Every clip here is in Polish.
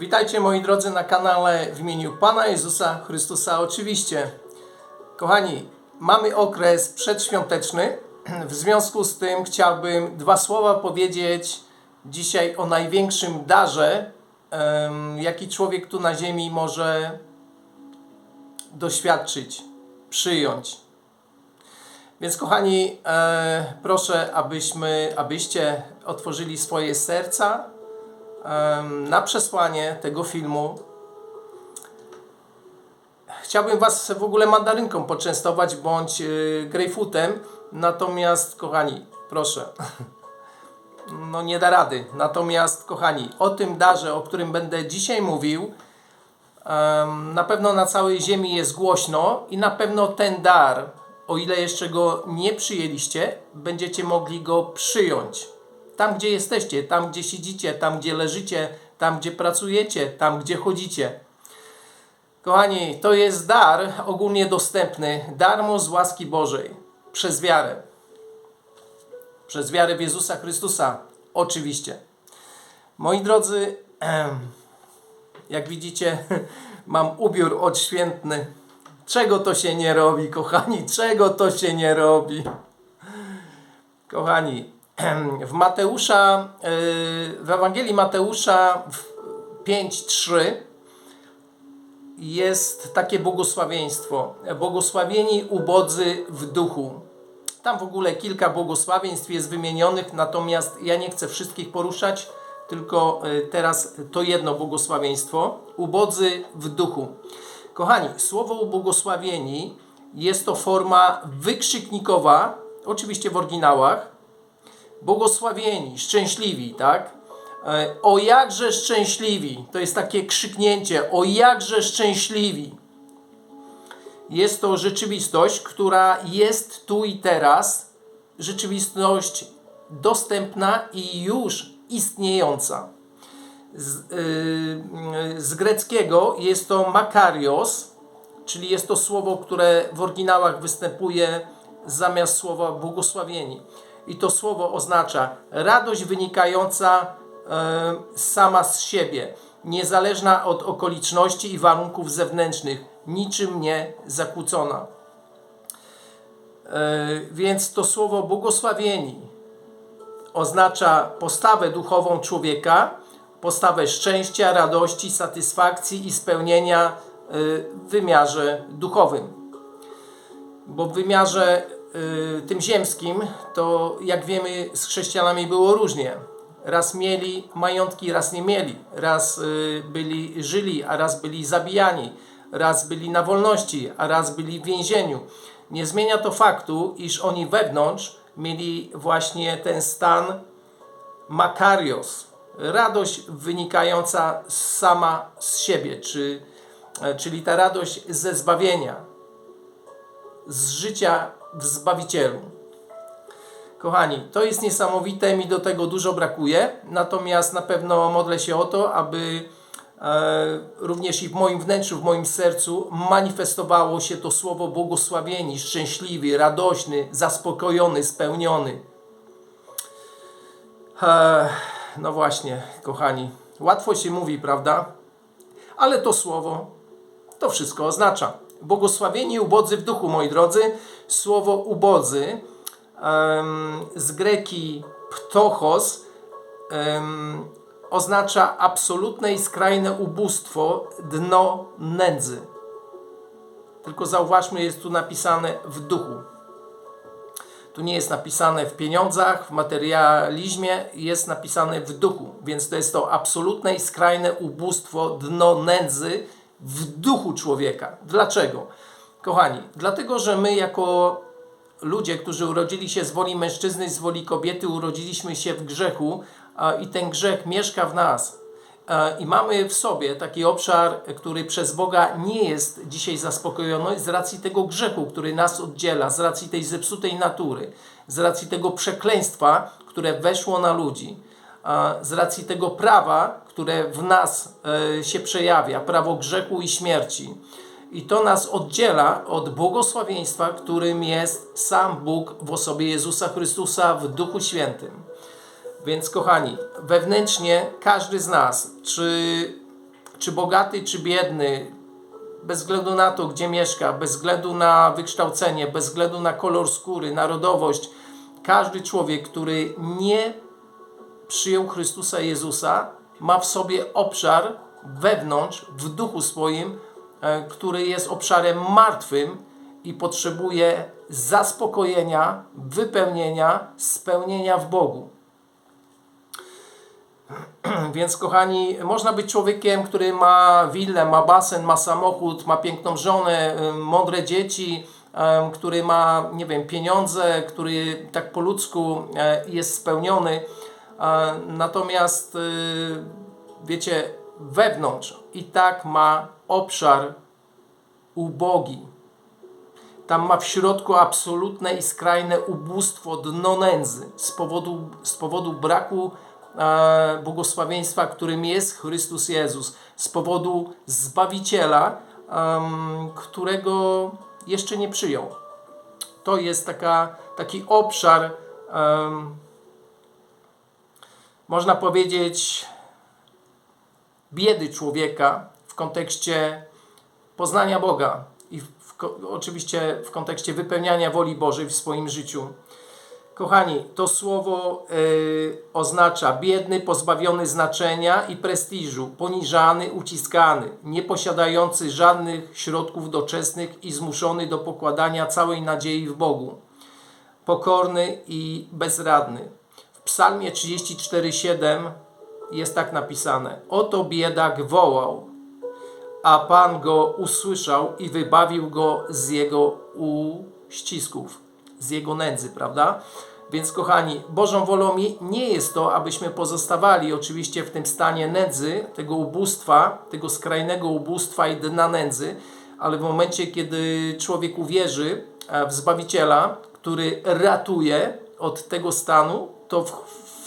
Witajcie moi drodzy na kanale w imieniu Pana Jezusa Chrystusa oczywiście. Kochani, mamy okres przedświąteczny. W związku z tym chciałbym dwa słowa powiedzieć dzisiaj o największym darze, jaki człowiek tu na ziemi może doświadczyć, przyjąć. Więc kochani, e, proszę, abyśmy, abyście otworzyli swoje serca na przesłanie tego filmu. Chciałbym Was w ogóle mandarynką poczęstować bądź y, grejpfrutem, natomiast kochani, proszę, no nie da rady. Natomiast kochani, o tym darze, o którym będę dzisiaj mówił, na pewno na całej ziemi jest głośno i na pewno ten dar, o ile jeszcze go nie przyjęliście, będziecie mogli go przyjąć. Tam, gdzie jesteście, tam, gdzie siedzicie, tam, gdzie leżycie, tam, gdzie pracujecie, tam, gdzie chodzicie. Kochani, to jest dar ogólnie dostępny, darmo z łaski Bożej, przez wiarę. Przez wiarę w Jezusa Chrystusa, oczywiście. Moi drodzy, jak widzicie, mam ubiór odświętny. Czego to się nie robi, kochani? Czego to się nie robi? Kochani, w Mateusza, yy, w Ewangelii Mateusza w 5:3 jest takie błogosławieństwo. Błogosławieni ubodzy w duchu. Tam w ogóle kilka błogosławieństw jest wymienionych, natomiast ja nie chcę wszystkich poruszać, tylko y, teraz to jedno błogosławieństwo. Ubodzy w duchu. Kochani, słowo ubłogosławieni jest to forma wykrzyknikowa, oczywiście w oryginałach. Błogosławieni, szczęśliwi, tak? E, O jakże szczęśliwi, to jest takie krzyknięcie, o jakże szczęśliwi. Jest to rzeczywistość, która jest tu i teraz, rzeczywistość dostępna i już istniejąca. Z, yy, z greckiego jest to makarios, czyli jest to słowo, które w oryginałach występuje zamiast słowa błogosławieni. I to słowo oznacza radość wynikająca e, sama z siebie, niezależna od okoliczności i warunków zewnętrznych, niczym nie zakłócona. E, więc to słowo błogosławieni oznacza postawę duchową człowieka, postawę szczęścia, radości, satysfakcji i spełnienia e, w wymiarze duchowym. Bo w wymiarze tym ziemskim, to jak wiemy, z chrześcijanami było różnie. Raz mieli majątki, raz nie mieli. Raz y, byli żyli, a raz byli zabijani. Raz byli na wolności, a raz byli w więzieniu. Nie zmienia to faktu, iż oni wewnątrz mieli właśnie ten stan makarios, radość wynikająca sama z siebie, czy, e, czyli ta radość ze zbawienia, z życia w Zbawicielu. Kochani, to jest niesamowite, mi do tego dużo brakuje, natomiast na pewno modlę się o to, aby e, również i w moim wnętrzu, w moim sercu manifestowało się to słowo błogosławieni, szczęśliwy, radośny, zaspokojony, spełniony. E, no właśnie, kochani, łatwo się mówi, prawda? Ale to słowo to wszystko oznacza. Błogosławieni ubodzy w duchu, moi drodzy. Słowo ubodzy z greki ptochos oznacza absolutne i skrajne ubóstwo, dno nędzy. Tylko zauważmy, jest tu napisane w duchu. Tu nie jest napisane w pieniądzach, w materializmie, jest napisane w duchu. Więc to jest to absolutne i skrajne ubóstwo, dno nędzy w duchu człowieka. Dlaczego? Kochani, dlatego, że my jako ludzie, którzy urodzili się z woli mężczyzny i z woli kobiety, urodziliśmy się w grzechu i ten grzech mieszka w nas. I mamy w sobie taki obszar, który przez Boga nie jest dzisiaj zaspokojony z racji tego grzechu, który nas oddziela, z racji tej zepsutej natury, z racji tego przekleństwa, które weszło na ludzi, z racji tego prawa, które w nas e, się przejawia, prawo grzechu i śmierci. I to nas oddziela od błogosławieństwa, którym jest sam Bóg w osobie Jezusa Chrystusa w Duchu Świętym. Więc kochani, wewnętrznie każdy z nas, czy czy bogaty, czy biedny, bez względu na to, gdzie mieszka, bez względu na wykształcenie, bez względu na kolor skóry, narodowość, każdy człowiek, który nie przyjął Chrystusa Jezusa, ma w sobie obszar wewnątrz, w duchu swoim, który jest obszarem martwym i potrzebuje zaspokojenia, wypełnienia, spełnienia w Bogu. Więc kochani, można być człowiekiem, który ma willę, ma basen, ma samochód, ma piękną żonę, y, mądre dzieci, y, który ma, nie wiem, pieniądze, który tak po ludzku jest spełniony. Natomiast wiecie, wewnątrz i tak ma obszar ubogi. Tam ma w środku absolutne i skrajne ubóstwo, dno nędzy z powodu, z powodu braku e, błogosławieństwa, którym jest Chrystus Jezus, z powodu Zbawiciela, którego jeszcze nie przyjął. To jest taka, taki obszar, można powiedzieć, biedy człowieka kontekście poznania Boga i w, oczywiście w kontekście wypełniania woli Bożej w swoim życiu. Kochani, to słowo y, oznacza biedny, pozbawiony znaczenia i prestiżu, poniżany, uciskany, nieposiadający żadnych środków doczesnych i zmuszony do pokładania całej nadziei w Bogu, pokorny i bezradny. W Psalmie 34:7 jest tak napisane: Oto biedak wołał, a Pan go usłyszał i wybawił go z jego uścisków, z jego nędzy, prawda? Więc kochani, Bożą wolą nie jest to, abyśmy pozostawali oczywiście w tym stanie nędzy, tego ubóstwa, tego skrajnego ubóstwa i dna nędzy, ale w momencie, kiedy człowiek uwierzy e, w Zbawiciela, który ratuje od tego stanu, to w,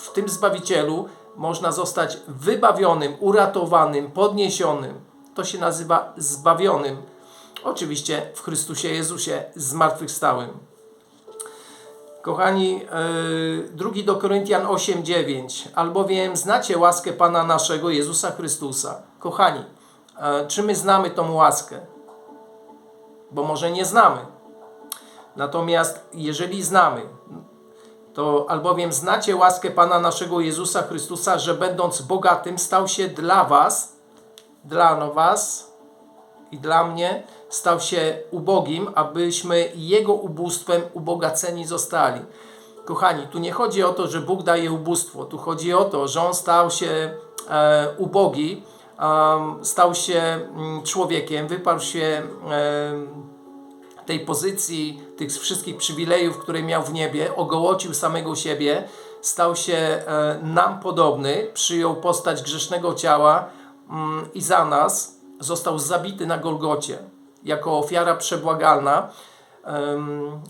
w tym Zbawicielu można zostać wybawionym, uratowanym, podniesionym. To się nazywa zbawionym. Oczywiście w Chrystusie Jezusie zmartwychwstałym. Kochani, yy, drugi do Koryntian 8:9. Albowiem znacie łaskę Pana naszego Jezusa Chrystusa. Kochani, yy, czy my znamy tą łaskę? Bo może nie znamy. Natomiast jeżeli znamy, to albowiem znacie łaskę Pana naszego Jezusa Chrystusa, że będąc bogatym stał się dla was, dla was i dla mnie, stał się ubogim, abyśmy Jego ubóstwem ubogaceni zostali. Kochani, tu nie chodzi o to, że Bóg daje ubóstwo, tu chodzi o to, że On stał się e, ubogi, e, stał się mm, człowiekiem, wyparł się e, tej pozycji, tych wszystkich przywilejów, które miał w niebie, ogołocił samego siebie, stał się e, nam podobny, przyjął postać grzesznego ciała i za nas został zabity na Golgocie jako ofiara przebłagalna.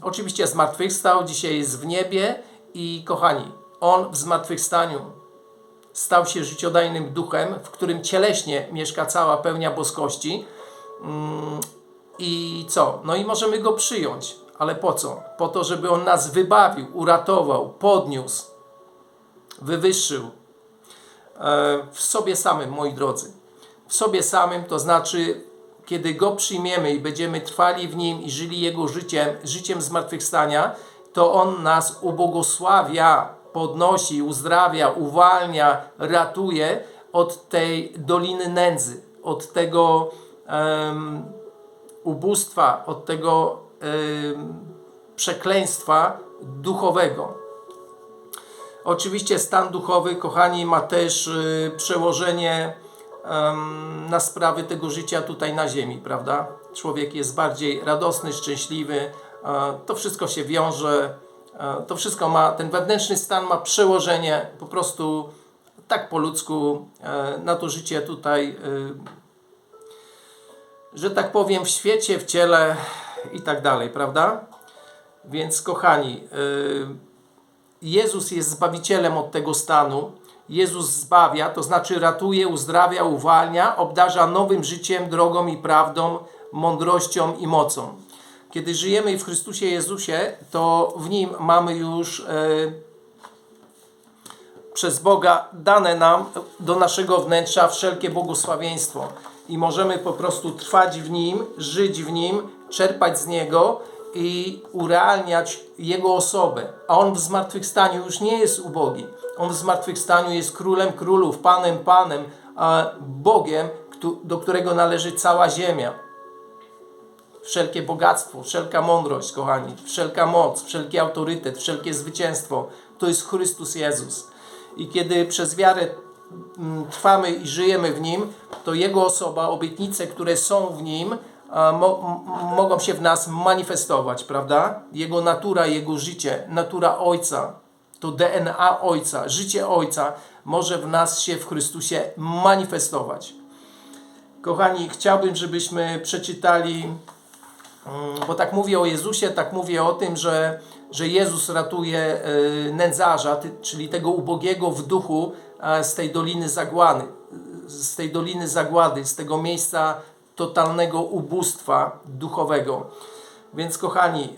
oczywiście zmartwychwstał, dzisiaj jest w niebie i kochani, On w zmartwychwstaniu stał się życiodajnym duchem, w którym cieleśnie mieszka cała pełnia boskości. Mm, i co? No i możemy go przyjąć. Ale po co? Po to, żeby on nas wybawił, uratował, podniósł, wywyższył. E, w sobie samym, moi drodzy. W sobie samym to znaczy, kiedy go przyjmiemy i będziemy trwali w nim i żyli jego życiem, życiem zmartwychwstania, to on nas ubogosławia, podnosi, uzdrawia, uwalnia, ratuje od tej doliny nędzy, od tego. Um, ubóstwa, od tego przekleństwa duchowego. Oczywiście stan duchowy, kochani, ma też y, przełożenie na sprawy tego życia tutaj na ziemi, prawda? Człowiek jest bardziej radosny, szczęśliwy, to wszystko się wiąże, to wszystko ma, ten wewnętrzny stan ma przełożenie po prostu tak po ludzku e, na to życie tutaj y, że tak powiem, w świecie, w ciele i tak dalej, prawda? Więc kochani, y, Jezus jest zbawicielem od tego stanu. Jezus zbawia, to znaczy ratuje, uzdrawia, uwalnia, obdarza nowym życiem, drogą i prawdą, mądrością i mocą. Kiedy żyjemy w Chrystusie Jezusie, to w Nim mamy już y, przez Boga dane nam do naszego wnętrza wszelkie błogosławieństwo i możemy po prostu trwać w Nim, żyć w Nim, czerpać z Niego i urealniać Jego osobę. A On w zmartwychwstaniu już nie jest ubogi. On w zmartwychwstaniu jest Królem Królów, Panem Panem, a Bogiem, do którego należy cała ziemia. Wszelkie bogactwo, wszelka mądrość, kochani, wszelka moc, wszelki autorytet, wszelkie zwycięstwo to jest Chrystus Jezus. I kiedy przez wiarę mm, trwamy i żyjemy w Nim, to Jego osoba, obietnice, które są w Nim, mo mogą się w nas manifestować, prawda? Jego natura, Jego życie, natura Ojca, to DNA Ojca, życie Ojca może w nas się w Chrystusie manifestować. Kochani, chciałbym, żebyśmy przeczytali, mm, bo tak mówię o Jezusie, tak mówię o tym, że, że Jezus ratuje y, nędzarza, czyli tego ubogiego w duchu z tej doliny zagłady, z tej doliny zagłady, z tego miejsca totalnego ubóstwa duchowego. Więc kochani,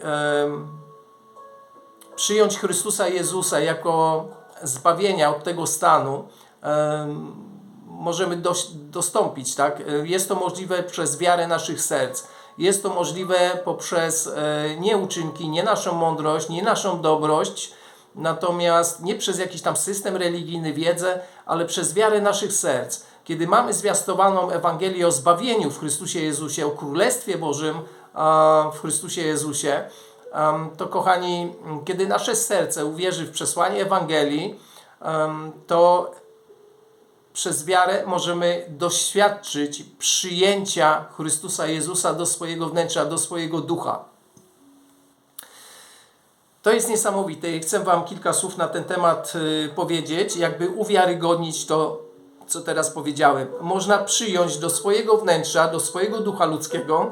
przyjąć Chrystusa Jezusa jako zbawienia od tego stanu możemy dostąpić, tak? Jest to możliwe przez wiarę naszych serc. Jest to możliwe poprzez e, nie uczynki, nie naszą mądrość, nie naszą dobrość, natomiast nie przez jakiś tam system religijny, wiedzę, ale przez wiarę naszych serc. Kiedy mamy zwiastowaną Ewangelię o zbawieniu w Chrystusie Jezusie, o Królestwie Bożym w Chrystusie Jezusie, to kochani, kiedy nasze serce uwierzy w przesłanie Ewangelii, to przez wiarę możemy doświadczyć przyjęcia Chrystusa Jezusa do swojego wnętrza, do swojego ducha. To jest niesamowite i chcę Wam kilka słów na ten temat y, powiedzieć, jakby uwiarygodnić to, co teraz powiedziałem. Można przyjąć do swojego wnętrza, do swojego ducha ludzkiego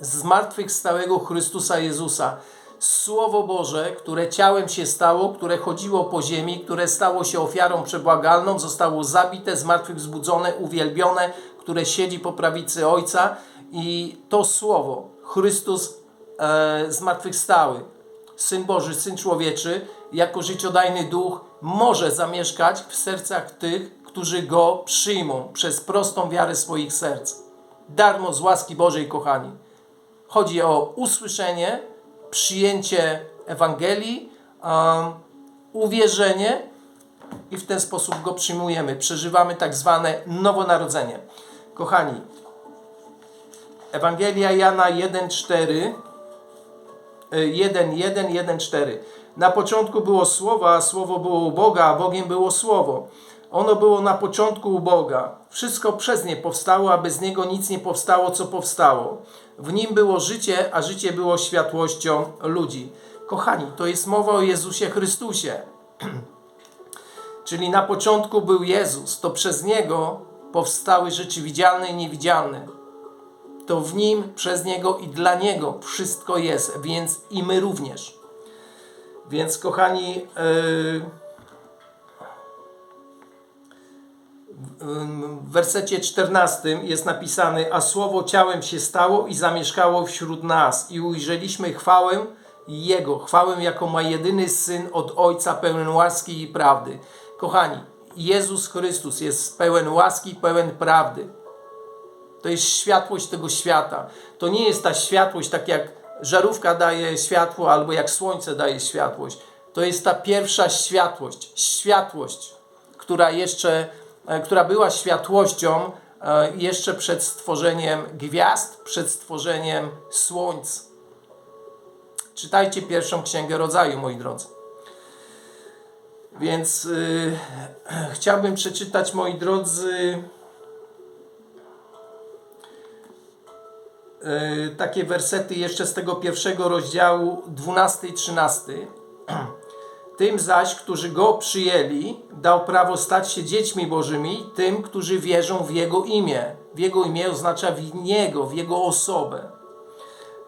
zmartwychwstałego Chrystusa Jezusa. Słowo Boże, które ciałem się stało, które chodziło po ziemi, które stało się ofiarą przebłagalną, zostało zabite, zmartwychwzbudzone, uwielbione, które siedzi po prawicy Ojca i to Słowo, Chrystus e, zmartwychwstały, Syn Boży, Syn Człowieczy, jako życiodajny Duch może zamieszkać w sercach tych, którzy Go przyjmą przez prostą wiarę swoich serc. Darmo z łaski Bożej, kochani. Chodzi o usłyszenie, przyjęcie Ewangelii, um, uwierzenie i w ten sposób Go przyjmujemy. Przeżywamy tak zwane nowonarodzenie. Kochani, Ewangelia Jana 1,4 1,1,1,4 Na początku było Słowo, a Słowo było u Boga, a Bogiem było Słowo. Ono było na początku u Boga. Wszystko przez nie powstało, a bez niego nic nie powstało, co powstało. W nim było życie, a życie było światłością ludzi. Kochani, to jest mowa o Jezusie Chrystusie. Czyli na początku był Jezus, to przez niego powstały rzeczy widzialne i niewidzialne. To w nim, przez niego i dla niego wszystko jest, więc i my również. Więc, kochani, yy w wersecie 14 jest napisane, a słowo ciałem się stało i zamieszkało wśród nas i ujrzeliśmy chwałę Jego, chwałę jako ma jedyny Syn od Ojca pełen łaski i prawdy. Kochani, Jezus Chrystus jest pełen łaski, pełen prawdy. To jest światłość tego świata. To nie jest ta światłość tak jak żarówka daje światło albo jak słońce daje światłość. To jest ta pierwsza światłość, światłość, która jeszcze która była światłością e, jeszcze przed stworzeniem gwiazd, przed stworzeniem słońc. Czytajcie pierwszą księgę rodzaju, moi drodzy. Więc yy, chciałbym przeczytać, moi drodzy, takie wersety jeszcze z tego pierwszego rozdziału, 12 i 13. Tym zaś, którzy Go przyjęli, dał prawo stać się dziećmi Bożymi, tym, którzy wierzą w Jego imię. W Jego imię oznacza w Niego, w Jego osobę.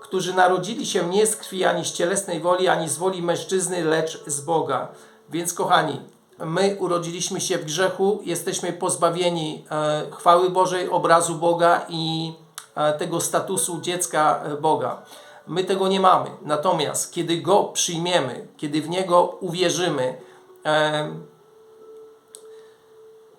Którzy narodzili się nie z krwi, ani z cielesnej woli, ani z woli mężczyzny, lecz z Boga. Więc kochani, my urodziliśmy się w grzechu, jesteśmy pozbawieni e, chwały Bożej, obrazu Boga i e, tego statusu dziecka e, Boga. My tego nie mamy. Natomiast kiedy Go przyjmiemy, kiedy w Niego uwierzymy,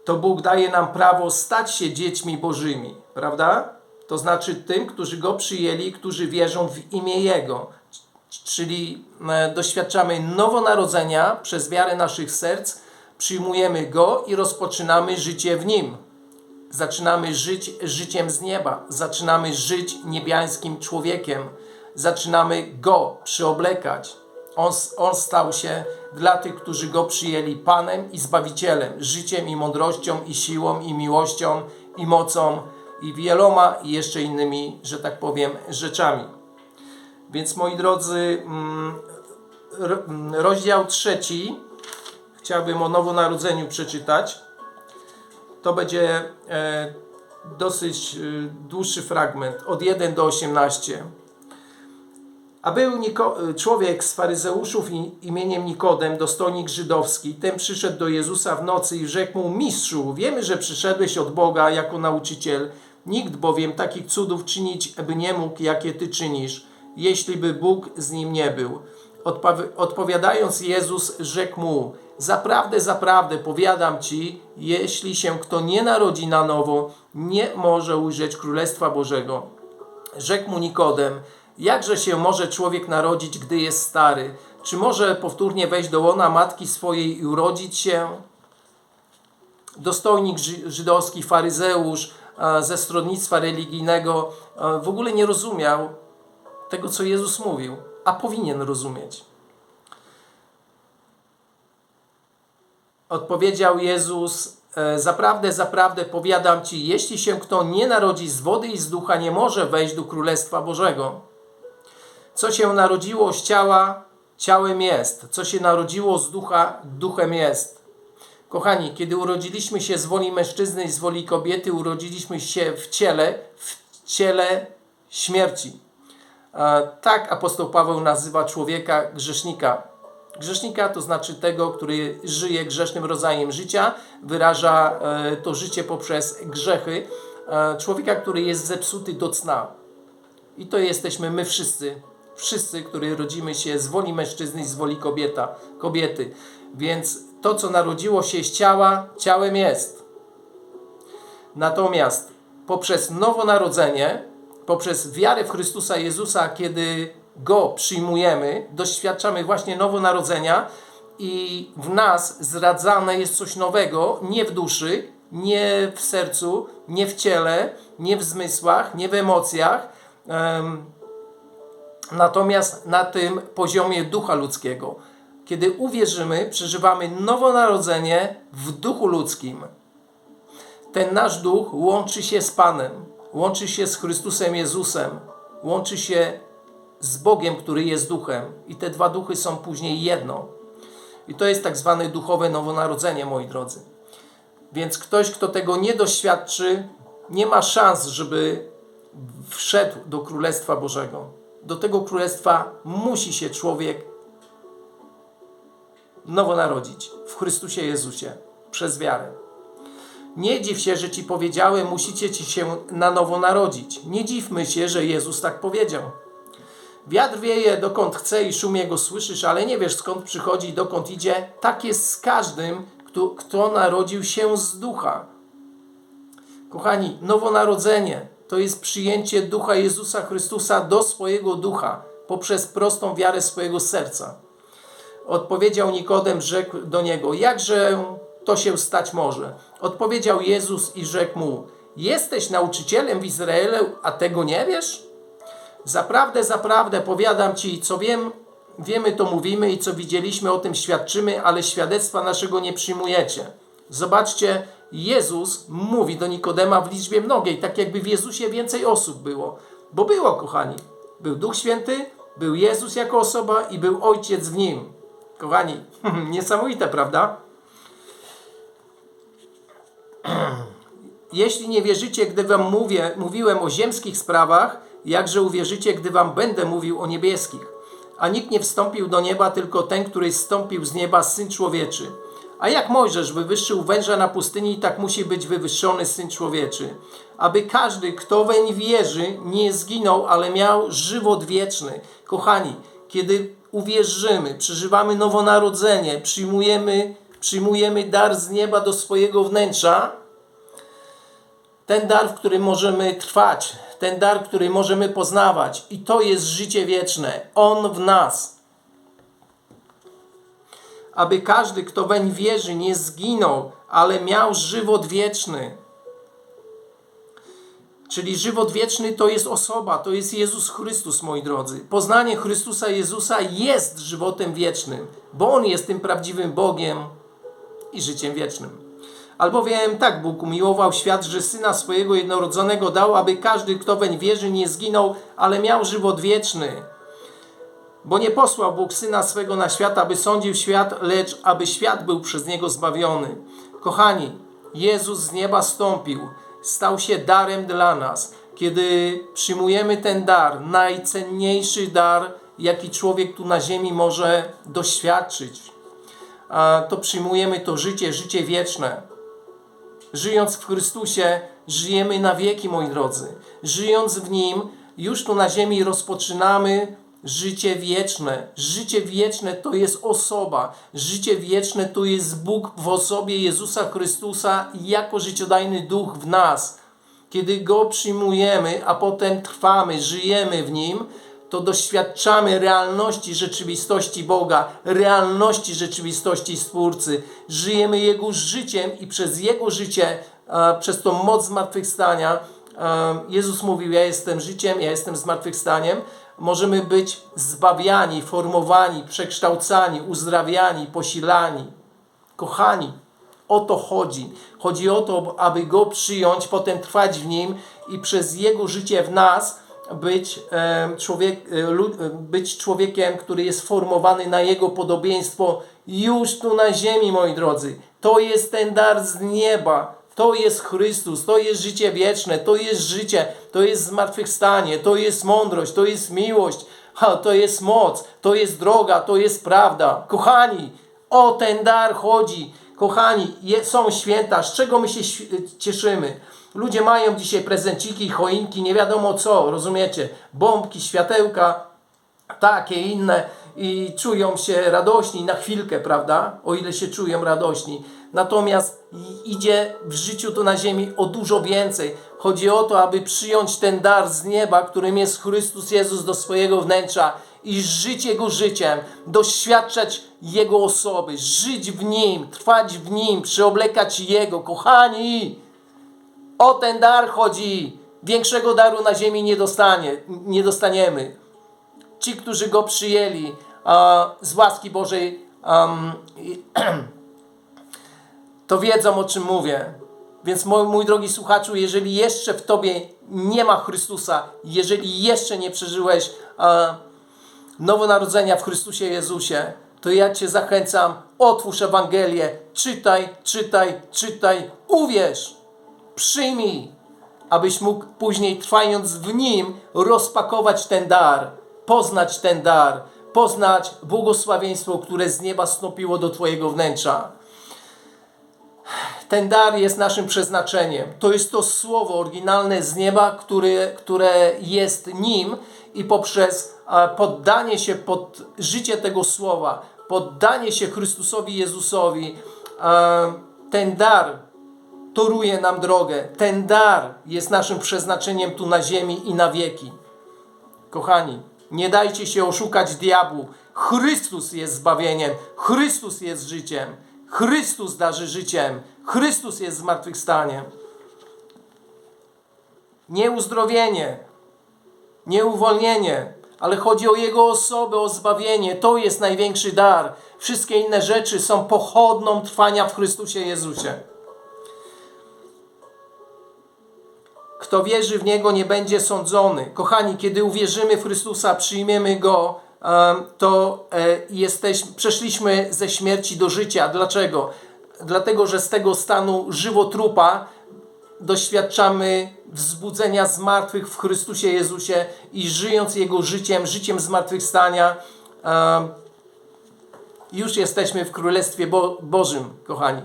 to Bóg daje nam prawo stać się dziećmi Bożymi, prawda? To znaczy tym, którzy Go przyjęli, którzy wierzą w imię Jego. Czyli e, doświadczamy nowonarodzenia przez wiarę naszych serc, przyjmujemy Go i rozpoczynamy życie w Nim. Zaczynamy żyć życiem z nieba, zaczynamy żyć niebiańskim człowiekiem, zaczynamy Go przyoblekać. On, on stał się dla tych, którzy Go przyjęli Panem i Zbawicielem, życiem i mądrością i siłą i miłością i mocą i wieloma i jeszcze innymi, że tak powiem, rzeczami. Więc moi drodzy, mm, mm, rozdział trzeci, chciałbym o Nowonarodzeniu przeczytać. To będzie e, dosyć e, dłuższy fragment, od 1 do 18. A był Niko, człowiek z faryzeuszów imieniem Nikodem, dostojnik żydowski. Ten przyszedł do Jezusa w nocy i rzekł mu, mistrzu, wiemy, że przyszedłeś od Boga jako nauczyciel. Nikt bowiem takich cudów czynić by nie mógł, jakie ty czynisz, jeśli by Bóg z nim nie był. Odpowi- odpowiadając Jezus rzekł mu, zaprawdę, zaprawdę, powiadam ci, jeśli się kto nie narodzi na nowo, nie może ujrzeć Królestwa Bożego. Rzekł mu Nikodem, jakże się może człowiek narodzić, gdy jest stary? Czy może powtórnie wejść do łona matki swojej i urodzić się? Dostojnik ży- żydowski, faryzeusz e, ze stronnictwa religijnego e, w ogóle nie rozumiał tego, co Jezus mówił, a powinien rozumieć. Odpowiedział Jezus, e, zaprawdę, zaprawdę powiadam Ci, jeśli się kto nie narodzi z wody i z ducha, nie może wejść do Królestwa Bożego. Co się narodziło z ciała, ciałem jest. Co się narodziło z ducha, duchem jest. Kochani, kiedy urodziliśmy się z woli mężczyzny i z woli kobiety, urodziliśmy się w ciele, w ciele śmierci. E, Tak apostoł Paweł nazywa człowieka grzesznika. Grzesznika to znaczy tego, który żyje grzesznym rodzajem życia, wyraża e, to życie poprzez grzechy. E, Człowieka, który jest zepsuty do cna. I to jesteśmy my wszyscy. Wszyscy, którzy rodzimy się z woli mężczyzny i z woli kobieta, kobiety. Więc to, co narodziło się z ciała, ciałem jest. Natomiast poprzez nowonarodzenie, poprzez wiarę w Chrystusa Jezusa, kiedy Go przyjmujemy, doświadczamy właśnie nowonarodzenia i w nas zradzane jest coś nowego, nie w duszy, nie w sercu, nie w ciele, nie w zmysłach, nie w emocjach, em, natomiast na tym poziomie ducha ludzkiego. Kiedy uwierzymy, przeżywamy nowonarodzenie w duchu ludzkim ten nasz duch łączy się z Panem, łączy się z Chrystusem Jezusem, łączy się z Bogiem, który jest duchem. I te dwa duchy są później jedno. I to jest tak zwane duchowe nowonarodzenie, moi drodzy. Więc ktoś, kto tego nie doświadczy, nie ma szans, żeby wszedł do Królestwa Bożego. Do tego Królestwa musi się człowiek nowo narodzić w Chrystusie Jezusie przez wiarę. Nie dziw się, że ci powiedziałem, musicie ci się na nowo narodzić. Nie dziwmy się, że Jezus tak powiedział. Wiatr wieje dokąd chce i szum jego słyszysz, ale nie wiesz skąd przychodzi i dokąd idzie. Tak jest z każdym, kto, kto narodził się z ducha. Kochani, nowonarodzenie to jest przyjęcie ducha Jezusa Chrystusa do swojego ducha poprzez prostą wiarę swojego serca. Odpowiedział Nikodem, rzekł do niego: Jakże to się stać może? Odpowiedział Jezus i rzekł mu: Jesteś nauczycielem w Izraelu, a tego nie wiesz? Zaprawdę, zaprawdę powiadam ci, co wiem, wiemy to mówimy i co widzieliśmy o tym świadczymy, ale świadectwa naszego nie przyjmujecie. Zobaczcie, Jezus mówi do Nikodema w liczbie mnogiej, tak jakby w Jezusie więcej osób było. Bo było, kochani. Był Duch Święty, był Jezus jako osoba i był Ojciec w Nim. Kochani, niesamowite, prawda? Jeśli nie wierzycie, gdy wam mówię, mówiłem o ziemskich sprawach, jakże uwierzycie, gdy wam będę mówił o niebieskich? A nikt nie wstąpił do nieba, tylko ten, który zstąpił z nieba, Syn Człowieczy. A jak Mojżesz wywyższył węża na pustyni, tak musi być wywyższony Syn Człowieczy. Aby każdy, kto weń wierzy, nie zginął, ale miał żywot wieczny. Kochani, kiedy uwierzymy, przeżywamy nowonarodzenie, przyjmujemy Przyjmujemy dar z nieba do swojego wnętrza. Ten dar, w którym możemy trwać, ten dar, który możemy poznawać, i to jest życie wieczne. On w nas. Aby każdy, kto weń wierzy, nie zginął, ale miał żywot wieczny. Czyli żywot wieczny to jest osoba, to jest Jezus Chrystus, moi drodzy. Poznanie Chrystusa Jezusa jest żywotem wiecznym, bo On jest tym prawdziwym Bogiem i życiem wiecznym. Albowiem tak Bóg umiłował świat, że Syna swojego jednorodzonego dał, aby każdy, kto weń wierzy, nie zginął, ale miał żywot wieczny. Bo nie posłał Bóg Syna swego na świat, aby sądził świat, lecz aby świat był przez Niego zbawiony. Kochani, Jezus z nieba stąpił, stał się darem dla nas. Kiedy przyjmujemy ten dar, najcenniejszy dar, jaki człowiek tu na ziemi może doświadczyć, to przyjmujemy to życie, życie wieczne. Żyjąc w Chrystusie, żyjemy na wieki, moi drodzy. Żyjąc w Nim, już tu na ziemi rozpoczynamy życie wieczne. Życie wieczne to jest osoba. Życie wieczne to jest Bóg w osobie Jezusa Chrystusa jako życiodajny duch w nas. Kiedy Go przyjmujemy, a potem trwamy, żyjemy w Nim, to doświadczamy realności rzeczywistości Boga, realności rzeczywistości Stwórcy. Żyjemy Jego życiem i przez Jego życie, przez tą moc zmartwychwstania, Jezus mówił, ja jestem życiem, ja jestem zmartwychwstaniem, możemy być zbawiani, formowani, przekształcani, uzdrawiani, posilani. Kochani, o to chodzi. Chodzi o to, aby Go przyjąć, potem trwać w Nim i przez Jego życie w nas być, e, człowiek, e, być człowiekiem, który jest formowany na Jego podobieństwo już tu na ziemi, moi drodzy. To jest ten dar z nieba. To jest Chrystus, to jest życie wieczne, to jest życie, to jest zmartwychwstanie, to jest mądrość, to jest miłość, to jest moc, to jest droga, to jest prawda. Kochani, o ten dar chodzi. Kochani, są święta, z czego my się cieszymy? Ludzie mają dzisiaj prezenciki, choinki, nie wiadomo co, rozumiecie? Bombki, światełka, takie inne i czują się radośni na chwilkę, prawda? O ile się czują radośni. Natomiast idzie w życiu tu na ziemi o dużo więcej. Chodzi o to, aby przyjąć ten dar z nieba, którym jest Chrystus Jezus do swojego wnętrza i żyć Jego życiem, doświadczać Jego osoby, żyć w Nim, trwać w Nim, przyoblekać Jego. Kochani, o ten dar chodzi. Większego daru na ziemi nie, dostanie, nie dostaniemy. Ci, którzy Go przyjęli a, z łaski Bożej, um, to wiedzą o czym mówię. Więc mój, mój drogi słuchaczu, jeżeli jeszcze w Tobie nie ma Chrystusa, jeżeli jeszcze nie przeżyłeś e, nowonarodzenia w Chrystusie Jezusie, to ja Cię zachęcam, otwórz Ewangelię, czytaj, czytaj, czytaj, uwierz, przyjmij, abyś mógł później, trwając w Nim, rozpakować ten dar, poznać ten dar, poznać błogosławieństwo, które z nieba stąpiło do Twojego wnętrza. Ten dar jest naszym przeznaczeniem. To jest to słowo oryginalne z nieba, które, które jest nim i poprzez poddanie się pod życie tego słowa, poddanie się Chrystusowi Jezusowi, ten dar toruje nam drogę. Ten dar jest naszym przeznaczeniem tu na ziemi i na wieki. Kochani, nie dajcie się oszukać diabłu. Chrystus jest zbawieniem, Chrystus jest życiem. Chrystus darzy życiem. Chrystus jest zmartwychwstaniem. Nie uzdrowienie, nie uwolnienie, ale chodzi o Jego osobę, o zbawienie. To jest największy dar. Wszystkie inne rzeczy są pochodną trwania w Chrystusie Jezusie. Kto wierzy w Niego, nie będzie sądzony. Kochani, kiedy uwierzymy w Chrystusa, przyjmiemy Go, to e, jesteś, przeszliśmy ze śmierci do życia. Dlaczego? Dlatego, że z tego stanu żywotrupa doświadczamy wzbudzenia z martwych w Chrystusie Jezusie i żyjąc Jego życiem, życiem zmartwychwstania, już jesteśmy w Królestwie Bo Bożym, kochani.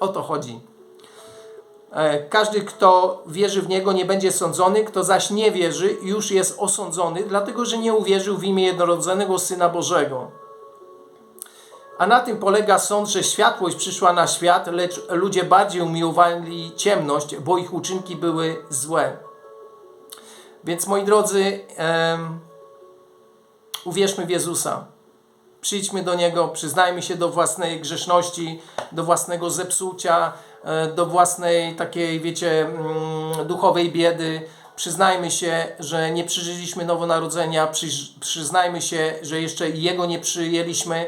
O to chodzi. E, każdy, kto wierzy w Niego, nie będzie sądzony, kto zaś nie wierzy, już jest osądzony, dlatego że nie uwierzył w imię jednorodzonego Syna Bożego. A na tym polega sąd, że światłość przyszła na świat, lecz ludzie bardziej umiłowali ciemność, bo ich uczynki były złe. Więc moi drodzy, em, uwierzmy w Jezusa. Przyjdźmy do Niego, przyznajmy się do własnej grzeszności, do własnego zepsucia, do własnej takiej, wiecie, mm, duchowej biedy. Przyznajmy się, że nie przeżyliśmy nowonarodzenia, przyznajmy się, że jeszcze Jego nie przyjęliśmy.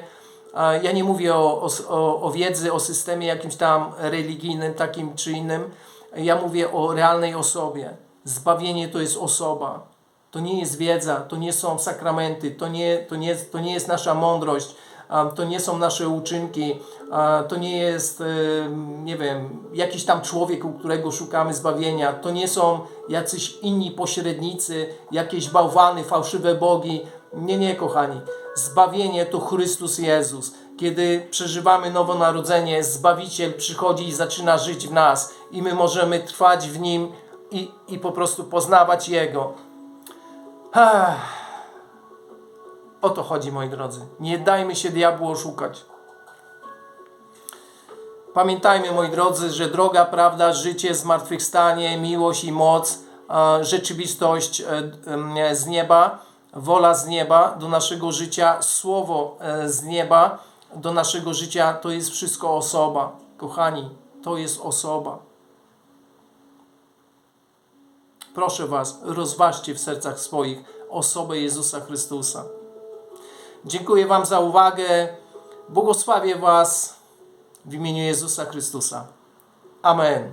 Ja nie mówię o, o, o, wiedzy, o systemie jakimś tam religijnym, takim czy innym. Ja mówię o realnej osobie. Zbawienie to jest osoba. To nie jest wiedza, to nie są sakramenty, to nie, to nie, to nie jest nasza mądrość, to nie są nasze uczynki, to nie jest, e, nie wiem, jakiś tam człowiek, u którego szukamy zbawienia, to nie są jacyś inni pośrednicy, jakieś bałwany, fałszywe bogi. Nie, nie, kochani. Zbawienie to Chrystus Jezus. Kiedy przeżywamy nowonarodzenie, Zbawiciel przychodzi i zaczyna żyć w nas i my możemy trwać w Nim i, i po prostu poznawać Jego. O to chodzi, moi drodzy. Nie dajmy się diabłu oszukać. Pamiętajmy, moi drodzy, że droga, prawda, życie, zmartwychwstanie, miłość i moc, e, rzeczywistość e, z nieba, wola z nieba do naszego życia, słowo e, z nieba do naszego życia, to jest wszystko osoba. Kochani, to jest osoba. Proszę Was, rozważcie w sercach swoich osobę Jezusa Chrystusa. Dziękuję Wam za uwagę. Błogosławię Was w imieniu Jezusa Chrystusa. Amen.